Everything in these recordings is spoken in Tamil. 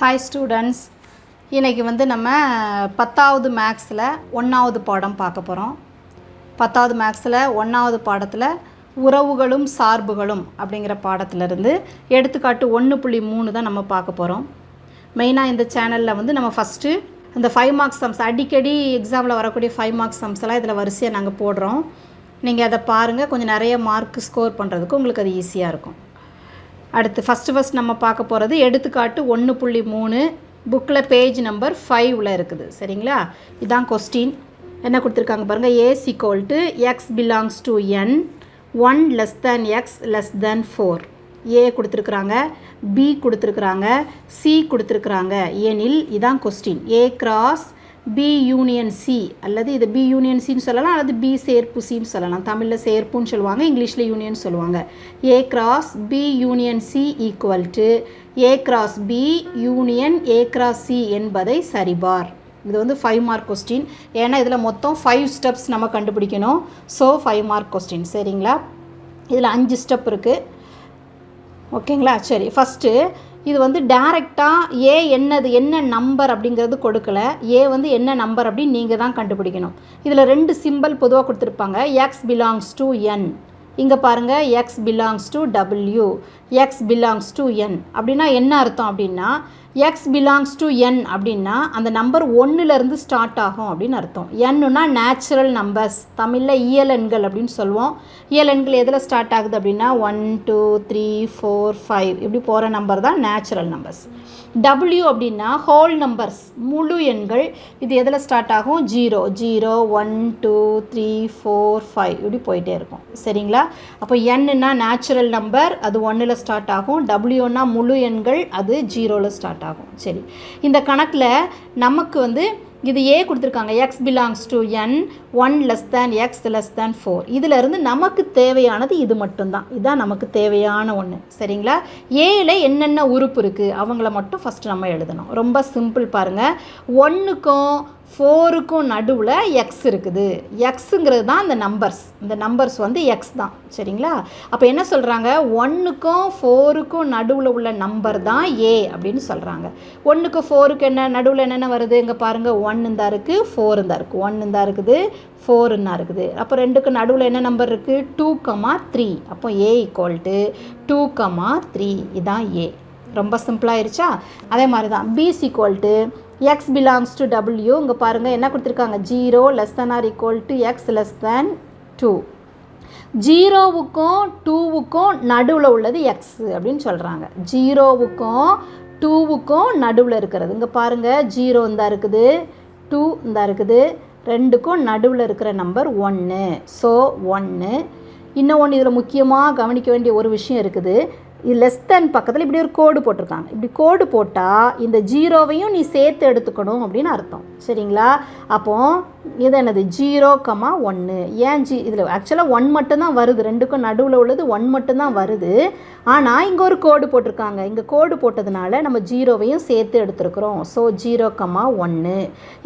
ஹாய் ஸ்டூடெண்ட்ஸ் இன்றைக்கி வந்து நம்ம பத்தாவது மேக்ஸில் ஒன்றாவது பாடம் பார்க்க போகிறோம் பத்தாவது மேக்ஸில் ஒன்றாவது பாடத்தில் உறவுகளும் சார்புகளும் அப்படிங்கிற பாடத்திலிருந்து எடுத்துக்காட்டு ஒன்று புள்ளி மூணு தான் நம்ம பார்க்க போகிறோம் மெயினாக இந்த சேனலில் வந்து நம்ம ஃபஸ்ட்டு இந்த ஃபைவ் மார்க்ஸ் சம்ஸ் அடிக்கடி எக்ஸாமில் வரக்கூடிய ஃபைவ் மார்க்ஸ் சம்ஸ்லாம் இதில் வரிசையாக நாங்கள் போடுறோம். நீங்கள் அதை பாருங்கள் கொஞ்சம் நிறைய மார்க் ஸ்கோர் பண்ணுறதுக்கு உங்களுக்கு அது ஈஸியாக இருக்கும். அடுத்து ஃபஸ்ட்டு ஃபஸ்ட் நம்ம பார்க்க போகிறது எடுத்துக்காட்டு ஒன்று புள்ளி மூணு புக்கில் பேஜ் நம்பர் ஃபைவ்ல இருக்குது. சரிங்களா? இதான் கொஸ்டின் என்ன கொடுத்துருக்காங்க பாருங்கள் AC cold to X belongs to N one less than X less than four A கொடுத்துருக்குறாங்க. பி கொடுத்துருக்குறாங்க. சி கொடுத்துருக்குறாங்க. எனில் இதான் question A cross B union C அல்லது இது பி யூனியன் சின்னு சொல்லலாம் அல்லது பி சேர்ப்பு சின்னு சொல்லலாம். தமிழில் சேர்ப்புன்னு சொல்லுவாங்க இங்கிலீஷில் யூனியன் சொல்லுவாங்க. A cross B union C equal to A cross B union A cross C என்பதை சரிபார். இது வந்து ஃபைவ் மார்க் கொஸ்டின் ஏன்னா இதில் மொத்தம் ஃபைவ் ஸ்டெப்ஸ் நம்ம கண்டுபிடிக்கணும். ஸோ ஃபைவ் மார்க் கொஸ்டின் சரிங்களா? இதில் அஞ்சு ஸ்டெப் இருக்குது ஓகேங்களா? சரி ஃபஸ்ட்டு இது வந்து டேரெக்டாக ஏ என்னது என்ன நம்பர் அப்படிங்கிறது கொடுக்கல. ஏ வந்து என்ன நம்பர் அப்படின்னு நீங்கள் தான் கண்டுபிடிக்கணும். இதில் ரெண்டு சிம்பிள் பொதுவாக கொடுத்துருப்பாங்க. எக்ஸ் பிலாங்ஸ் டு என் இங்கே பாருங்கள் X belongs to W X belongs to N அப்படின்னா என்ன அர்த்தம் அப்படின்னா எக்ஸ் பிலாங்ஸ் டு என் அப்படின்னா அந்த நம்பர் ஒன்றுலேருந்து ஸ்டார்ட் ஆகும் அப்படின்னு அர்த்தம். எண்ணுனா நேச்சுரல் நம்பர்ஸ் தமிழில் இயல்என்கள் அப்படின்னு சொல்லுவோம். இயல்என்கள் எதில் ஸ்டார்ட் ஆகுது அப்படின்னா one two three four five இப்படி போகிற நம்பர் தான் நேச்சுரல் நம்பர்ஸ் டபிள்யூ அப்படின்னா ஹோல் நம்பர்ஸ் முழு எண்கள். இது எதில் ஸ்டார்ட் ஆகும்? Zero zero one two three four five இப்படி போயிட்டே இருக்கும். சரிங்களா? அப்போ எண்ணுனா நேச்சுரல் நம்பர் அது ஒன்றில் ஸ்டார்ட் ஆகும். டபிள்யூனா முழு எண்கள் அது ஜீரோவில் ஸ்டார்ட் ஆகும். சரி. இந்த கணக்கில் நமக்கு வந்து இது ஏ கொடுத்துருக்காங்க. X belongs to N one less than X less than four இதிலிருந்து நமக்கு தேவையானது இது மட்டும்தான். இதுதான் நமக்கு தேவையான ஒன்று சரிங்களா? ஏல என்னென்ன உறுப்பு இருக்குது அவங்கள மட்டும் ஃபஸ்ட்டு நம்ம எழுதணும். ரொம்ப சிம்பிள் பாருங்கள் ஒன்றுக்கும் ஃபோருக்கும் நடுவில் எக்ஸ் இருக்குது. எக்ஸுங்கிறது தான் இந்த நம்பர்ஸ் இந்த நம்பர்ஸ் வந்து எக்ஸ் தான். சரிங்களா? அப்போ என்ன சொல்கிறாங்க ஒன்றுக்கும் ஃபோருக்கும் நடுவில் உள்ள நம்பர் தான் ஏ அப்படின்னு சொல்கிறாங்க ஒன்றுக்கு ஃபோருக்கு என்ன? நடுவில் என்னென்ன வருது? இங்கே பாருங்கள் ஒன்று தான் இருக்குது ஃபோர் தான் இருக்குது ஒன்று தான் இருக்குது ஃபோருன்னா இருக்குது. அப்போ ரெண்டுக்கு நடுவில் என்ன நம்பர் இருக்குது டூ கமா த்ரீ அப்போ A equal to two comma three இதான் ஏ ரொம்ப சிம்பிளாகிருச்சா அதே மாதிரி தான் B is equal to X belongs to W இங்கே பாருங்கள் என்ன கொடுத்துருக்காங்க? Zero less than or equal to X less than two ஜீரோவுக்கும் டூவுக்கும் நடுவில் உள்ளது எக்ஸ் அப்படின்னு சொல்கிறாங்க ஜீரோவுக்கும் டூவுக்கும் நடுவில் இருக்கிறது. இங்கே பாருங்கள் ஜீரோ இந்த இருக்குது டூ இந்தா இருக்குது ரெண்டுக்கும் நடுவில் இருக்கிற நம்பர் ஒன்று ஸோ ஒன்று இன்னும் ஒன்று இதில் முக்கியமாக கவனிக்க வேண்டிய ஒரு விஷயம் இருக்குது. இது லெஸ் தென் பக்கத்தில் இப்படி ஒரு கோடு போட்டிருக்காங்க. இப்படி கோடு போட்டால் இந்த ஜீரோவையும் நீ சேர்த்து எடுத்துக்கணும் அப்படின்னு அர்த்தம். சரிங்களா? அப்போது இது என்னது? ஜீரோ கமா ஒன்று ஏன் ஜி இதில் ஆக்சுவலாக ஒன் மட்டும்தான் வருது. ரெண்டுக்கும் நடுவில் உள்ளது ஒன் மட்டும்தான் வருது. ஆனால் இங்கே ஒரு கோடு போட்டிருக்காங்க. இங்கே கோடு போட்டதுனால நம்ம ஜீரோவையும் சேர்த்து எடுத்துருக்குறோம். ஸோ ஜீரோ கமா ஒன்று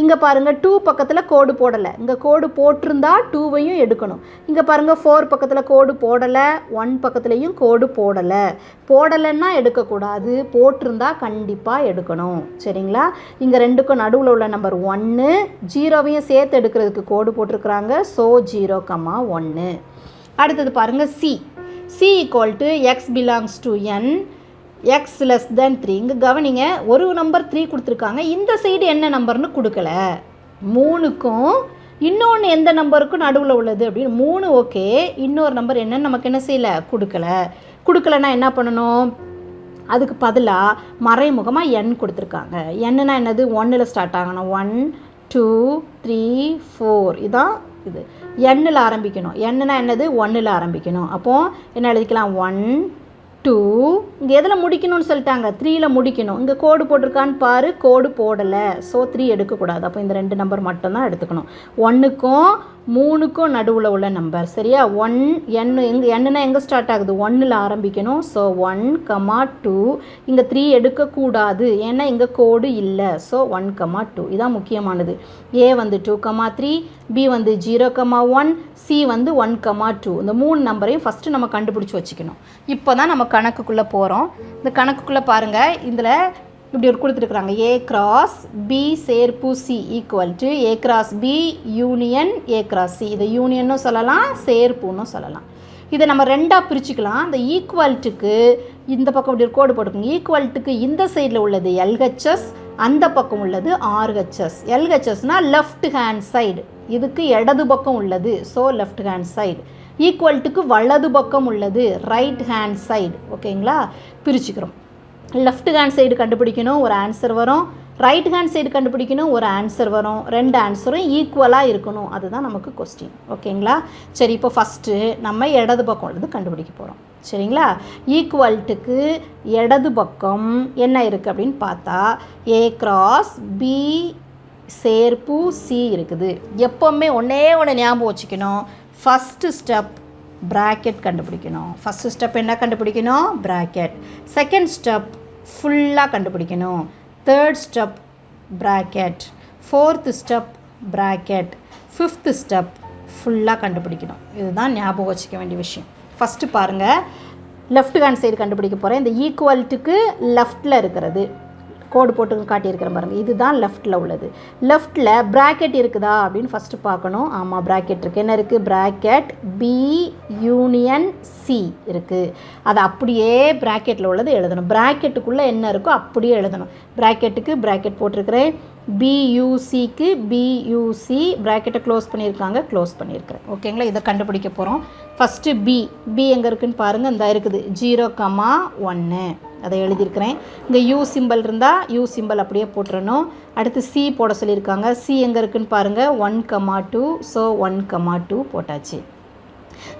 இங்கே பாருங்கள் டூ பக்கத்தில் கோடு போடலை. இங்கே கோடு போட்டிருந்தா டூவையும் எடுக்கணும். இங்கே பாருங்கள் ஃபோர் பக்கத்தில் கோடு போடலை. ஒன் பக்கத்துலேயும் கோடு போடலை. போடலைன்னா எடுக்கக்கூடாது. போட்டிருந்தா கண்டிப்பாக எடுக்கணும். சரிங்களா? இங்கே ரெண்டுக்கும் நடுவில் உள்ள நம்பர் ஒன்று ஜீரோவையும் சேர்த்து எடுக்கிறதுக்கு கோடு போட்டிருக்கிறாங்க. ஸோ ஜீரோ கம்மா ஒன்று அடுத்தது பாருங்கள் C C equal to X belongs to N X less than three இங்கே கவனிங்க ஒரு நம்பர் த்ரீ கொடுத்துருக்காங்க. இந்த சைடு என்ன நம்பர்னு கொடுக்கல. மூணுக்கும் இன்னொன்று எந்த நம்பருக்கும் நடுவில் உள்ளது அப்படின்னு மூணு ஓகே இன்னொரு நம்பர் என்னன்னு நமக்கு என்ன செய்யலை? கொடுக்கல. கொடுக்கலன்னா என்ன பண்ணணும்? அதுக்கு பதிலாக மறைமுகமாக எண் கொடுத்துருக்காங்க. எண்ணுனா என்னது? ஒன்றில் ஸ்டார்ட் ஆகணும். ஒன் டூ த்ரீ ஃபோர் இதான் இது. எண்ணில் ஆரம்பிக்கணும். எண்ணுனா என்னது? ஒன்றில் ஆரம்பிக்கணும். அப்போது என்ன எழுதிக்கலாம்? ஒன் டூ இங்கே எதில் முடிக்கணும்னு சொல்லிட்டாங்க? த்ரீயில் முடிக்கணும். இங்கே கோடு போட்டிருக்கான்னு பாரு. கோடு போடலை. ஸோ த்ரீ எடுக்கக்கூடாது. அப்போ இந்த ரெண்டு நம்பர் மட்டும்தான் எடுத்துக்கணும். ஒன்றுக்கும் மூணுக்கும் நடுவில் உள்ள நம்பர் சரியா? ஒன் எண் எங்கே எண்ணுனா எங்கே ஸ்டார்ட் ஆகுது? ஒன்றில் ஆரம்பிக்கணும். ஸோ ஒன் கமா டூ இங்கே த்ரீ எடுக்கக்கூடாது. ஏன்னா இங்கே கோடு இல்லை. ஸோ ஒன் கமா டூ இதான் முக்கியமானது. ஏ வந்து டூ கமா த்ரீ பி வந்து ஜீரோ கமா ஒன் சி வந்து ஒன் கமா டூ இந்த மூணு நம்பரையும் ஃபஸ்ட்டு நம்ம கண்டுபிடிச்சி வச்சுக்கணும். இப்போ தான் நம்ம கணக்குக்குள்ளே போகிறோம் இந்த கணக்குக்குள்ளே பாருங்கள் இதில் இப்படி ஒரு கொடுத்துருக்குறாங்க ஏ கிராஸ் பி சேர்ப்பு C equal to A cross B union A cross C இதை யூனியனும் சொல்லலாம் சேர்ப்புன்னு சொல்லலாம். இதை நம்ம ரெண்டாக பிரிச்சுக்கலாம். அந்த ஈக்குவல்ட்டுக்கு இந்த பக்கம் இப்படி ஒரு கோடு போட்டுக்கோங்க ஈக்குவல்ட்டுக்கு இந்த சைடில் உள்ளது எல்ஹெச்எஸ் அந்த பக்கம் உள்ளது ஆர்ஹெச்எஸ் எல்ஹெச்எஸ்னால் லெஃப்ட் ஹேண்ட் சைடு இதுக்கு இடது பக்கம் உள்ளது. ஸோ லெஃப்ட் ஹேண்ட் சைடு ஈக்குவல்ட்டுக்கு வலது பக்கம் உள்ளது ரைட் ஹேண்ட் சைடு ஓகேங்களா பிரிச்சுக்கிறோம். லெஃப்ட் ஹேண்ட் சைடு கண்டுபிடிக்கணும் ஒரு ஆன்சர் வரும். ரைட் ஹேண்ட் சைடு கண்டுபிடிக்கணும் ஒரு ஆன்சர் வரும். ரெண்டு ஆன்சரும் ஈக்குவலாக இருக்கணும். அதுதான் நமக்கு கொஸ்டின் ஓகேங்களா சரி இப்போ ஃபஸ்ட்டு நம்ம இடது பக்கம் உள்ளது கண்டுபிடிக்க போகிறோம் சரிங்களா? ஈக்குவல்ட்டுக்கு இடது பக்கம் என்ன இருக்குது அப்படின்னு பார்த்தா ஏ கிராஸ் பி சேர்ப்பு சி இருக்குது. எப்போவுமே ஒன்றே ஒன்று ஞாபகம் வச்சுக்கணும். ஃபஸ்ட்டு ஸ்டெப் ப்ராக்கெட் கண்டுபிடிக்கணும். ஃபஸ்ட்டு ஸ்டெப் என்ன கண்டுபிடிக்கணும்? ப்ராக்கெட் செகண்ட் ஸ்டெப் ஃபுல்லாக கண்டுபிடிக்கணும். Third step bracket fourth step bracket fifth step ஃபுல்லாக கண்டுபிடிக்கணும். இதுதான் ஞாபகம் வச்சுக்க வேண்டிய விஷயம். ஃபஸ்ட்டு பாருங்கள் லெஃப்ட் ஹேண்ட் சைடு கண்டுபிடிக்க போகிறேன் இந்த ஈக்குவல்ட்டுக்கு லெஃப்ட்டில் இருக்கிறது. கோடு போட்டு காட்டியிருக்கிறேன் பாருங்கள் இதுதான் லெஃப்ட்டில் உள்ளது. லெஃப்ட்டில் ப்ராக்கெட் இருக்குதா அப்படின்னு ஃபஸ்ட்டு பார்க்கணும். ஆமாம் ப்ராக்கெட் இருக்குது என்ன இருக்குது ப்ராக்கெட் பி யூனியன் சி இருக்குது அதை அப்படியே ப்ராக்கெட்டில் உள்ளது எழுதணும். ப்ராக்கெட்டுக்குள்ளே என்ன இருக்கோ அப்படியே எழுதணும். ப்ராக்கெட்டுக்கு ப்ராக்கெட் போட்டிருக்கிறேன். பியூசிக்கு பியூசி ப்ராக்கெட்டை க்ளோஸ் பண்ணியிருக்காங்க க்ளோஸ் பண்ணியிருக்கிறேன் ஓகேங்களா இதை கண்டுபிடிக்க போகிறோம் ஃபஸ்ட்டு பி பி எங்கே இருக்குன்னு பாருங்கள் இந்த இருக்குது. ஜீரோ கமா ஒன்று அதை எழுதியிருக்கிறேன். இங்கே யூ சிம்பிள் இருந்தால் யூ சிம்பிள் அப்படியே போட்டுறணும். அடுத்து சி போட சொல்லியிருக்காங்க. சி எங்கே இருக்குன்னு பாருங்கள் one comma two so one comma two போட்டாச்சு.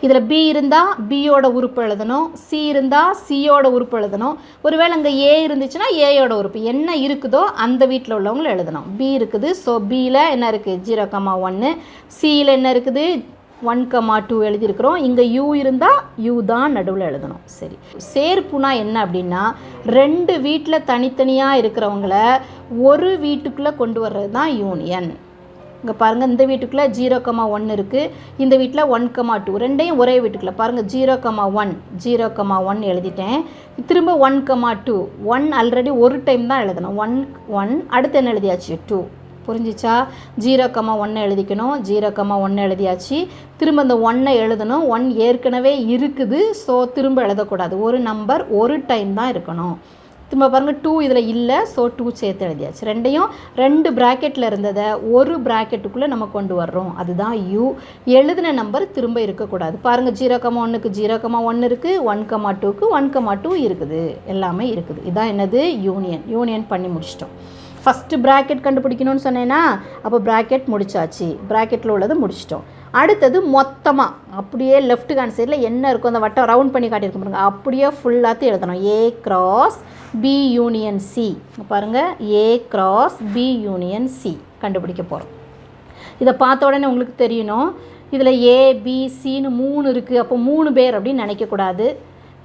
இதில் பி இருந்தால் பியோட உறுப்பு எழுதணும். சி இருந்தால் சியோட உறுப்பு எழுதணும். ஒருவேளை அங்கே ஏ இருந்துச்சுன்னா ஏயோட உறுப்பு. என்ன இருக்குதோ அந்த வீட்டில் உள்ளவங்களை எழுதணும். பி இருக்குது ஸோ பியில் என்ன இருக்குது ஜீரோ கமா ஒன்று சியில் என்ன இருக்குது? ஒன் கமா டூ எழுதியிருக்கிறோம். இங்கே யூ இருந்தால் யூ தான் நடுவில் எழுதணும். சரி. சேர்ப்புனா என்ன அப்படின்னா ரெண்டு வீட்டில் தனித்தனியாக இருக்கிறவங்கள ஒரு வீட்டுக்குள்ளே கொண்டு வர்றது தான் யூனியன் இங்கே பாருங்கள் இந்த வீட்டுக்குள்ளே ஜீரோ கமா ஒன் இருக்குது இந்த வீட்டில் ஒன் கமா டூ ரெண்டையும் ஒரே வீட்டுக்குள்ளே. பாருங்கள் zero comma one zero comma one எழுதிட்டேன். திரும்ப one comma two one already ஒரு டைம் தான் எழுதணும். ஒன் ஒன் அடுத்து என்ன எழுதியாச்சு? டூ புரிஞ்சிச்சா? ஜீரோ கமா ஒன்று எழுதிக்கணும். ஜீரோ கமா ஒன்று எழுதியாச்சு. திரும்ப இந்த ஒன்னை எழுதணும். ஒன் ஏற்கனவே இருக்குது. ஸோ திரும்ப எழுதக்கூடாது. ஒரு நம்பர் ஒரு டைம் தான் இருக்கணும். திரும்ப பாருங்கள் டூ இதில் இல்லை ஸோ டூ சேர்த்து எழுதியாச்சு. ரெண்டையும் ரெண்டு ப்ராக்கெட்டில் இருந்ததை ஒரு ப்ராக்கெட்டுக்குள்ளே நம்ம கொண்டு வர்றோம். அதுதான் யூ எழுதின நம்பர் திரும்ப இருக்கக்கூடாது. பாருங்கள் ஜீரோ கமா ஒன்றுக்கு ஜீரோ கமா ஒன்று இருக்குது ஒன் கமா டூக்கு ஒன் கமா டூ இருக்குது. எல்லாமே இருக்குது. இதான் என்னது? யூனியன் யூனியன் பண்ணி முடிச்சிட்டோம். ஃபஸ்ட்டு ப்ராக்கெட் கண்டுபிடிக்கணும்னு சொன்னேன்னா அப்போ ப்ராக்கெட் முடிச்சாச்சு. ப்ராக்கெட்டில் உள்ளதை முடிச்சிட்டோம். அடுத்தது மொத்தமாக அப்படியே லெஃப்ட் ஹேண்ட் சைடில் என்ன இருக்கும் அந்த வட்டம் ரவுண்ட் பண்ணி காட்டியிருக்க பாருங்கள் அப்படியே ஃபுல்லாத்தையும் எழுதணும். A cross B union C பாருங்கள் A cross B union C கண்டுபிடிக்க போகிறோம் இதை பார்த்த உடனே உங்களுக்கு தெரியணும். இதில் ஏ பி சின்னு மூணு இருக்குது அப்போ மூணு பேர் அப்படின்னு நினைக்கக்கூடாது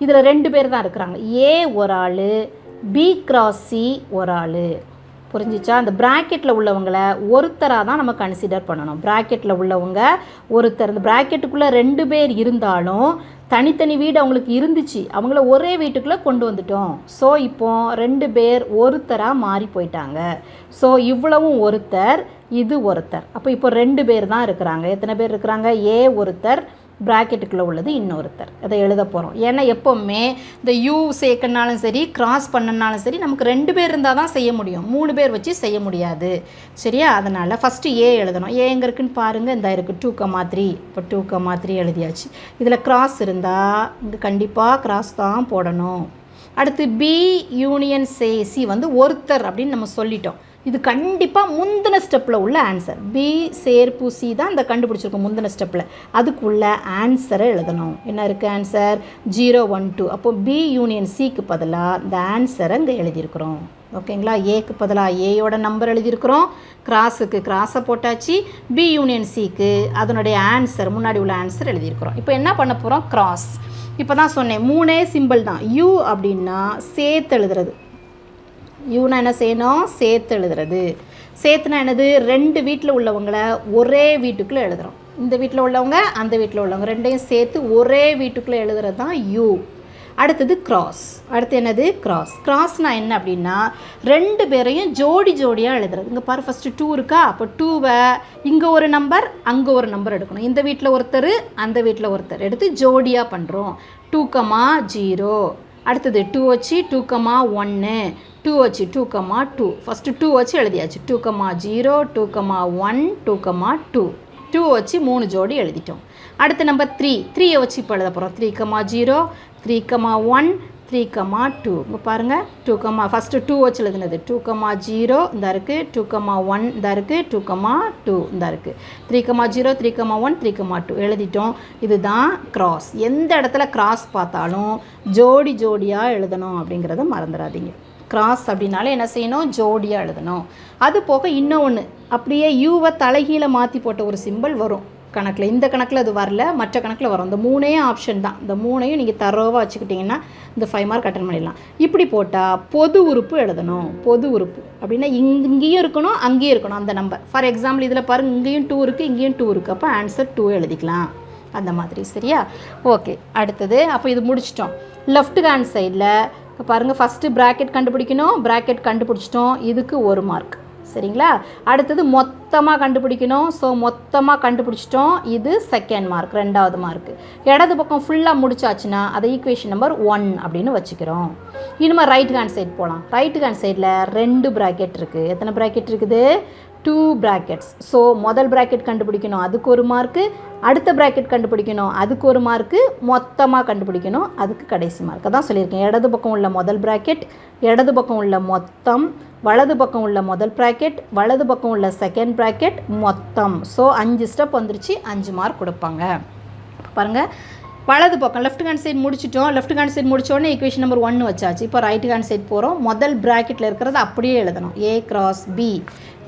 இதில் ரெண்டு பேர் தான் இருக்கிறாங்க. ஏ ஒரு ஆள் பி கிராஸ் சி ஒரு ஆள். புரிஞ்சிச்சா? அந்த ப்ராக்கெட்டில் உள்ளவங்களை ஒருத்தராக தான் நம்ம கன்சிடர் பண்ணணும். ப்ராக்கெட்டில் உள்ளவங்க ஒருத்தர் இந்த ப்ராக்கெட்டுக்குள்ளே ரெண்டு பேர் இருந்தாலும் தனித்தனி வீடு அவங்களுக்கு இருந்துச்சு. அவங்கள ஒரே வீட்டுக்குள்ளே கொண்டு வந்துட்டோம். ஸோ இப்போ ரெண்டு பேர் ஒருத்தராக மாறி போயிட்டாங்க. ஸோ இவ்வளவும் ஒருத்தர் இது ஒருத்தர். அப்போ இப்போ ரெண்டு பேர் தான் இருக்கிறாங்க. எத்தனை பேர் இருக்கிறாங்க? ஏ ஒருத்தர் ப்ராக்கெட்டுக்குள்ளே உள்ளது இன்னொருத்தர். அதை எழுத போகிறோம் ஏன்னா எப்போவுமே இந்த யூ சேர்க்கனாலும் சரி கிராஸ் பண்ணனாலும் சரி நமக்கு ரெண்டு பேர் இருந்தால் தான் செய்ய முடியும். மூணு பேர் வச்சு செய்ய முடியாது. சரியா? அதனால் ஃபஸ்ட்டு ஏ எழுதணும். ஏ எங்கே இருக்குன்னு பாருங்கள் இந்த இருக்குது டூ கமா த்ரீ இப்போ டூ கமா த்ரீ எழுதியாச்சு. இதில் கிராஸ் இருந்தால் இங்கே கண்டிப்பாக கிராஸ் தான் போடணும். அடுத்து பி யூனியன் சே சி வந்து ஒருத்தர் அப்படின்னு நம்ம சொல்லிட்டோம். இது கண்டிப்பாக முந்தின ஸ்டெப்பில் உள்ள ஆன்சர் பி சேர்ப்பு சி தான் இந்த கண்டுபிடிச்சிருக்கோம் முந்தின ஸ்டெப்பில் அதுக்குள்ள ஆன்சரை எழுதணும். என்ன இருக்குது ஆன்சர் ஜீரோ ஒன் டூ அப்போ பி யூனியன் சிக்கு பதிலாக இந்த ஆன்சரை இங்கே எழுதியிருக்கிறோம். ஓகேங்களா ஏக்கு பதிலாக ஏயோட நம்பர் எழுதியிருக்கிறோம். கிராஸுக்கு கிராஸை போட்டாச்சு. பி யூனியன் சிக்கு அதனுடைய ஆன்சர் முன்னாடி உள்ள ஆன்சர் எழுதியிருக்கிறோம். இப்போ என்ன பண்ண போகிறோம் கிராஸ் இப்போ தான் சொன்னேன் மூணே சிம்பிள் தான். யூ அப்படின்னா சேர்த்து எழுதுறது. யூனா என்ன செய்யணும்? சேர்த்து எழுதுறது. சேர்த்துனா என்னது? ரெண்டு வீட்டில் உள்ளவங்களை ஒரே வீட்டுக்குள்ளே எழுதுகிறோம் இந்த வீட்டில் உள்ளவங்க அந்த வீட்டில் உள்ளவங்க ரெண்டையும் சேர்த்து ஒரே வீட்டுக்குள்ளே எழுதுறது தான் யூ. அடுத்தது கிராஸ் அடுத்து என்னது? கிராஸ் கிராஸ்னா என்ன அப்படின்னா ரெண்டு பேரையும் ஜோடி ஜோடியாக எழுதுறது. இங்கே பாரு ஃபஸ்ட்டு டூ இருக்கா? அப்போ டூவை இங்கே ஒரு நம்பர் அங்கே ஒரு நம்பர் எடுக்கணும். இந்த வீட்டில் ஒருத்தர் அந்த வீட்டில் ஒருத்தர். எடுத்து ஜோடியாக பண்ணுறோம் டூ கமா ஜீரோ அடுத்தது டூ வச்சு டூ கமா ஒன்று டூ வச்சு two comma two first two வச்சு எழுதியாச்சு. Two comma zero two comma one two comma two two வச்சு மூணு ஜோடி எழுதிட்டோம். அடுத்து நம்பர் த்ரீ த்ரீயை வச்சு இப்போ எழுத போகிறோம் three comma zero three comma one three comma two இங்கே பாருங்கள் டூ கமா ஃபஸ்ட்டு டூ வச்சு எழுதுனது. டூ கமா ஜீரோ இந்த இருக்குது டூ கமா ஒன் இந்த இருக்குது டூ கமா டூ இந்த இருக்குது three comma zero three comma one three comma two எழுதிட்டோம். இதுதான் கிராஸ் எந்த இடத்துல கிராஸ் பார்த்தாலும் ஜோடி ஜோடியாக எழுதணும் அப்படிங்கிறத மறந்துடாதீங்க. கிராஸ் அப்படின்னாலே என்ன செய்யணும்? ஜோடியாக எழுதணும். அது போக இன்னொன்று அப்படியே யூவை தலைகீழ மாற்றி போட்ட ஒரு சிம்பிள் வரும். கணக்கில் இந்த கணக்கில் அது வரல மற்ற கணக்கில் வரும். இந்த மூணே ஆப்ஷன் தான். இந்த மூணையும் நீங்கள் தரோவாக வச்சுக்கிட்டிங்கன்னா இந்த ஃபைவ் மார்க் அட்டன் பண்ணிடலாம். இப்படி போட்டால் பொது உறுப்பு எழுதணும். பொது உறுப்பு. அப்படின்னா இங்க- இங்கேயும் இருக்கணும் அங்கேயும் இருக்கணும். அந்த நம்பர் ஃபார் எக்ஸாம்பிள் இதில் பாருங்க இங்கேயும் டூ இருக்குது இங்கேயும் டூ இருக்குது அப்போ ஆன்சர் டூ எழுதிக்கலாம். அந்த மாதிரி சரியா? ஓகே அடுத்தது அப்போ இது முடிச்சிட்டோம். லெஃப்ட் ஹேண்ட் சைடில் இப்போ பாருங்கள் ஃபஸ்ட்டு ப்ராக்கெட் கண்டுபிடிக்கணும். ப்ராக்கெட் கண்டுபிடிச்சிட்டோம். இதுக்கு ஒரு மார்க் சரிங்களா? அடுத்தது மொத்தமாக கண்டுபிடிக்கணும். ஸோ மொத்தமாக கண்டுபிடிச்சிட்டோம். இது செகண்ட் மார்க் ரெண்டாவது மார்க் இடது பக்கம் ஃபுல்லாக முடிச்சாச்சுன்னா அதை ஈக்குவேஷன் நம்பர் ஒன் அப்படின்னு வச்சுக்கிறோம். இனிமேல் ரைட் ஹேண்ட் சைடு போகலாம் ரைட் ஹேண்ட் சைடில் ரெண்டு ப்ராக்கெட் இருக்குது எத்தனை ப்ராக்கெட் இருக்குது? டூ ப்ராக்கெட்ஸ் ஸோ முதல் ப்ராக்கெட் கண்டுபிடிக்கணும் அதுக்கு ஒரு மார்க்கு அடுத்த ப்ராக்கெட் கண்டுபிடிக்கணும் அதுக்கு ஒரு மார்க்கு மொத்தமாக கண்டுபிடிக்கணும் அதுக்கு கடைசி மார்க்கை தான் சொல்லியிருக்கேன். இடது பக்கம் உள்ள முதல் ப்ராக்கெட் இடது பக்கம் உள்ள மொத்தம் வலது பக்கம் உள்ள முதல் ப்ராக்கெட் வலது பக்கம் உள்ள செகண்ட் ப்ராக்கெட் மொத்தம். ஸோ அஞ்சு ஸ்டெப் வந்துருச்சு அஞ்சு மார்க் கொடுப்பாங்க. பாருங்கள் வலது பக்கம் லெஃப்ட் ஹேண்ட் சைடு முடிச்சிட்டோம். லெஃப்ட் ஹேண்ட் சைடு முடிச்சோடனே ஈக்குவேஷன் நம்பர் ஒன்று வச்சாச்சு. இப்போ ரைட் ஹேண்ட் சைடு போகிறோம் முதல் ப்ராக்கெட்டில் இருக்கிறது அப்படியே எழுதணும். A cross B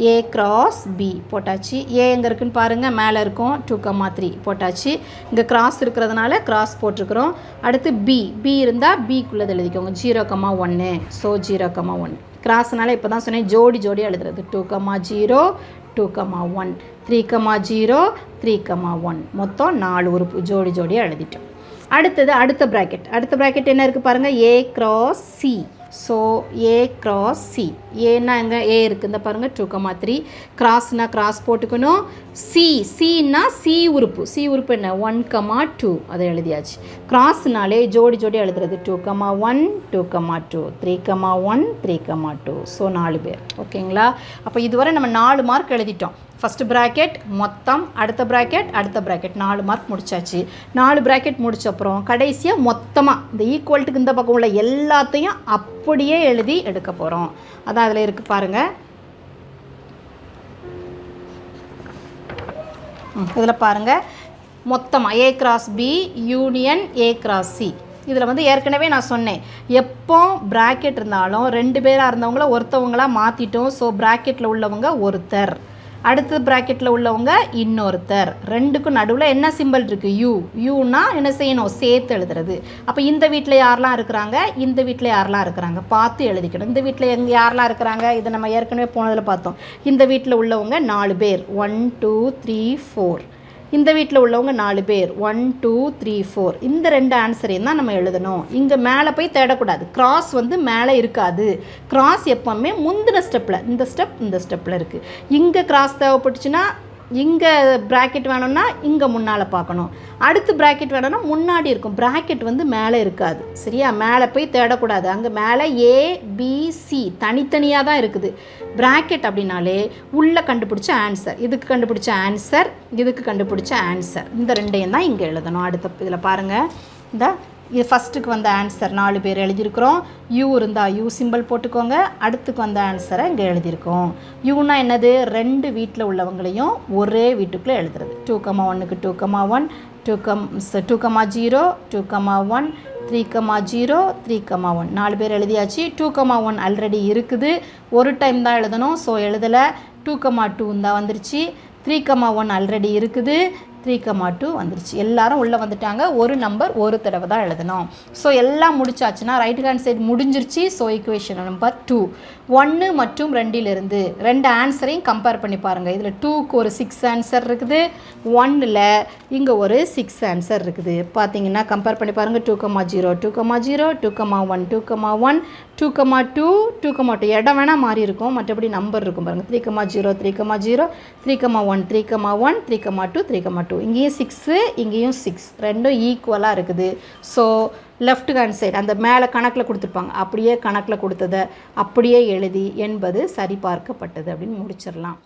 A cross B போட்டாச்சு. ஏ எங்கே இருக்குன்னு பாருங்கள் மேலே இருக்கும். டூ கமா த்ரீ போட்டாச்சு. இங்கே கிராஸ் இருக்கிறதுனால கிராஸ் போட்டிருக்கிறோம். அடுத்து பி பி இருந்தால் பிக்குள்ளது எழுதிக்கோங்க. ஜீரோ கமா ஒன்று ஸோ ஜீரோ கமா ஒன் கிராஸ்னால இப்போ தான் சொன்னேன். ஜோடி ஜோடி எழுதுறது. Two comma zero two comma one three comma zero three comma one மொத்தம் நாலு உறுப்பு. ஜோடி ஜோடியாக எழுதிட்டோம். அடுத்தது அடுத்த ப்ராக்கெட் அடுத்த ப்ராக்கெட் என்ன இருக்குது பாருங்கள் A cross C so A cross C ஏன்னா எங்கே? ஏ இருக்குது இந்த பாருங்கள் டூ கமா த்ரீ கிராஸ்னா கிராஸ் போட்டுக்கணும். சி சின்னா சி உறுப்பு. சி உறுப்பு என்ன? ஒன் கமா டூ அதை எழுதியாச்சு. கிராஸ்னாலே ஜோடி ஜோடி எழுதுறது. Two comma one two comma two three comma one three comma two so நாலு பேர். ஓகேங்களா அப்போ இதுவரை நம்ம நாலு மார்க் எழுதிட்டோம். ஃபஸ்ட்டு ப்ராக்கெட் மொத்தம். அடுத்த ப்ராக்கெட் அடுத்த ப்ராக்கெட் நாலு மார்க் முடிச்சாச்சு. நாலு ப்ராக்கெட் முடிச்சப்புறம் கடைசியாக மொத்தமாக இந்த ஈக்குவல்ட்டுக்கு இந்த பக்கம் உள்ள எல்லாத்தையும் அப்படியே எழுதி எடுக்க போகிறோம் அதான் அதில் இருக்குது பாருங்கள் இதில் பாருங்கள் மொத்தமாக A cross B union A cross C இதில் வந்து ஏற்கனவே நான் சொன்னேன். எப்போ ப்ராக்கெட் இருந்தாலும் ரெண்டு பேராக இருந்தவங்கள ஒருத்தவங்களாக மாற்றிட்டோம் ஸோ ப்ராக்கெட்டில் உள்ளவங்க ஒருத்தர். அடுத்த ப்ராக்கெட்டில் உள்ளவங்க இன்னொருத்தர். ரெண்டுக்கும் நடுவில் என்ன சிம்பிள் இருக்குது யூ யூனா என்ன செய்யணும்? சேர்த்து எழுதுறது. அப்போ இந்த வீட்டில் யாரெல்லாம் இருக்கிறாங்க? இந்த வீட்டில் யாரெல்லாம் இருக்கிறாங்க? பார்த்து எழுதிக்கணும். இந்த வீட்டில் எங்கே யாரெல்லாம் இருக்கிறாங்க? இதை நம்ம ஏற்கனவே போனதில் பார்த்தோம். இந்த வீட்டில் உள்ளவங்க நாலு பேர். ஒன் டூ த்ரீ ஃபோர் இந்த வீட்டில் உள்ளவங்க நாலு பேர். ஒன் டூ த்ரீ ஃபோர் இந்த ரெண்டு ஆன்சரையும் தான் நம்ம எழுதணும். இங்கே மேலே போய் தேடக்கூடாது. கிராஸ் வந்து மேலே இருக்காது. கிராஸ் எப்போவுமே முந்தின ஸ்டெப்பில் இந்த ஸ்டெப் இந்த ஸ்டெப்பில் இருக்குது இங்கே கிராஸ் தேவைப்பட்டுச்சுன்னா இங்கே ப்ராக்கெட் வேணும்னா இங்கே முன்னால் பார்க்கணும். அடுத்து ப்ராக்கெட் வேணும்னா முன்னாடி இருக்கும். ப்ராக்கெட் வந்து மேலே இருக்காது. சரியா? மேலே போய் தேடக்கூடாது. அங்கே மேலே ஏ தனித்தனியாக தான் இருக்குது. ப்ராக்கெட் அப்படின்னாலே உள்ளே கண்டுபிடிச்ச ஆன்சர் இதுக்கு கண்டுபிடிச்ச ஆன்சர் இதுக்கு கண்டுபிடிச்ச ஆன்சர் இந்த ரெண்டையும் தான் இங்கே எழுதணும். அடுத்த இதில் பாருங்கள் இந்த இது ஃபஸ்ட்டுக்கு வந்த ஆன்சர் நாலு பேர் எழுதியிருக்கிறோம். யூ இருந்தால் யூ சிம்பிள் போட்டுக்கோங்க. அடுத்துக்கு வந்த ஆன்சரை இங்கே எழுதியிருக்கோம். யூனா என்னது? ரெண்டு வீட்டில் உள்ளவங்களையும் ஒரே வீட்டுக்குள்ளே எழுதுறது. டூ கமா ஒன்றுக்கு two comma one two comma two comma zero two comma one three comma zero three comma one நாலு பேர் எழுதியாச்சு. டூ கமா ஒன் ஆல்ரெடி இருக்குது. ஒரு டைம் தான் எழுதணும். ஸோ எழுதலை. டூ கமா டூ தான் வந்துருச்சு. த்ரீ கமா ஒன் ஆல்ரெடி இருக்குது. த்ரீ கமா டூ வந்துருச்சு. எல்லாரும் உள்ளே வந்துட்டாங்க. ஒரு நம்பர் ஒரு தடவை தான் எழுதணும். ஸோ எல்லாம் முடிச்சாச்சுன்னா ரைட் ஹேண்ட் சைடு முடிஞ்சிருச்சு. ஸோ ஈக்குவேஷன் நம்பர் டூ ஒன்று மற்றும் ரெண்டிலிருந்து ரெண்டு ஆன்சரையும் கம்பேர் பண்ணி பாருங்கள் இதில் டூக்கு ஒரு சிக்ஸ் ஆன்சர் இருக்குது. ஒன்னில் இங்கே ஒரு சிக்ஸ் ஆன்சர் இருக்குது. பார்த்தீங்கன்னா கம்பேர் பண்ணி பாருங்கள் two comma zero two comma zero two comma one two comma one two comma two two comma two இடம் வேணால் மாறி இருக்கும். மற்றபடி நம்பர் இருக்கும் பாருங்கள் three comma zero three comma zero three comma one three comma one three comma two three comma two இங்கேயும் சிக்ஸு இங்கேயும் சிக்ஸ் ரெண்டும் ஈக்குவலாக இருக்குது. ஸோ லெஃப்ட் ஹேண்ட் சைடு அந்த மேலே கணக்கில் கொடுத்துருப்பாங்க. அப்படியே கணக்கில் கொடுத்ததை அப்படியே எழுதி என்பது சரிபார்க்கப்பட்டது அப்படின்னு முடிச்சிடலாம்.